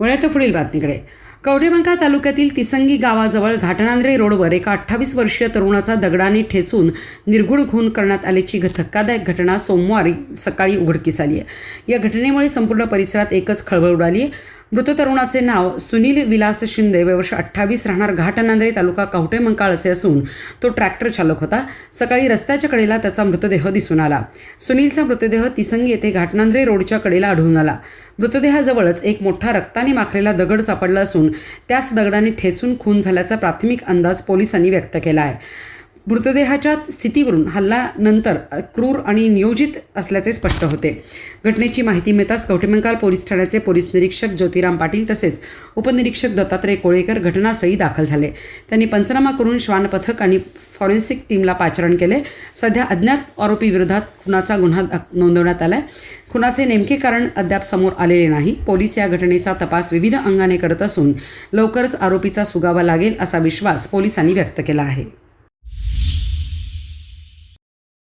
वळ्यात पुढील बातमीकडे. कवठेबंका तालुक्यातील तिसंगी गावाजवळ घाटणांद्रे रोडवर एका अठ्ठावीस वर्षीय तरुणाचा दगडाने ठेचून निर्घुड खून करण्यात आल्याची घ- धक्कादायक घटना सोमवारी सकाळी उघडकीस आली आहे. या घटनेमुळे संपूर्ण परिसरात एकच खळबळ उडाली आहे. मृत तरुणाचे नाव सुनील विलास शिंदे वर्ष अठ्ठावीस राहणार घाटनांद्रे तालुका कवठेमंकाळ असे असून तो ट्रॅक्टर चालक होता. सकाळी रस्त्याच्या कडेला त्याचा मृतदेह दिसून आला. सुनीलचा मृतदेह तिसंगी येथे घाटनांद्रे रोडच्या कडेला आढळून आला. मृतदेहाजवळच एक मोठा रक्ताने माखलेला दगड सापडला असून त्याच दगडाने ठेचून खून झाल्याचा प्राथमिक अंदाज पोलिसांनी व्यक्त केला आहे. मृतदेहाच्या स्थितीवरून हल्ल्यानंतर क्रूर आणि नियोजित असल्याचे स्पष्ट होते. घटनेची माहिती मिळताच कवठेमंकाल पोलीस ठाण्याचे पोलीस निरीक्षक ज्योतिराम पाटील तसेच उपनिरीक्षक दत्तात्रय कोळेकर घटनास्थळी दाखल झाले. त्यांनी पंचनामा करून श्वान पथक आणि फॉरेन्सिक टीमला पाचारण केले. सध्या अज्ञात आरोपी विरोधात खुनाचा गुन्हा नोंदवण्यात नोंदवण्यात आलाय. खुनाचे नेमके कारण अद्याप समोर आलेले नाही. पोलीस या घटनेचा तपास विविध अंगाने करत असून लवकरच आरोपीचा सुगावा लागेल असा विश्वास पोलिसांनी व्यक्त केला आहे.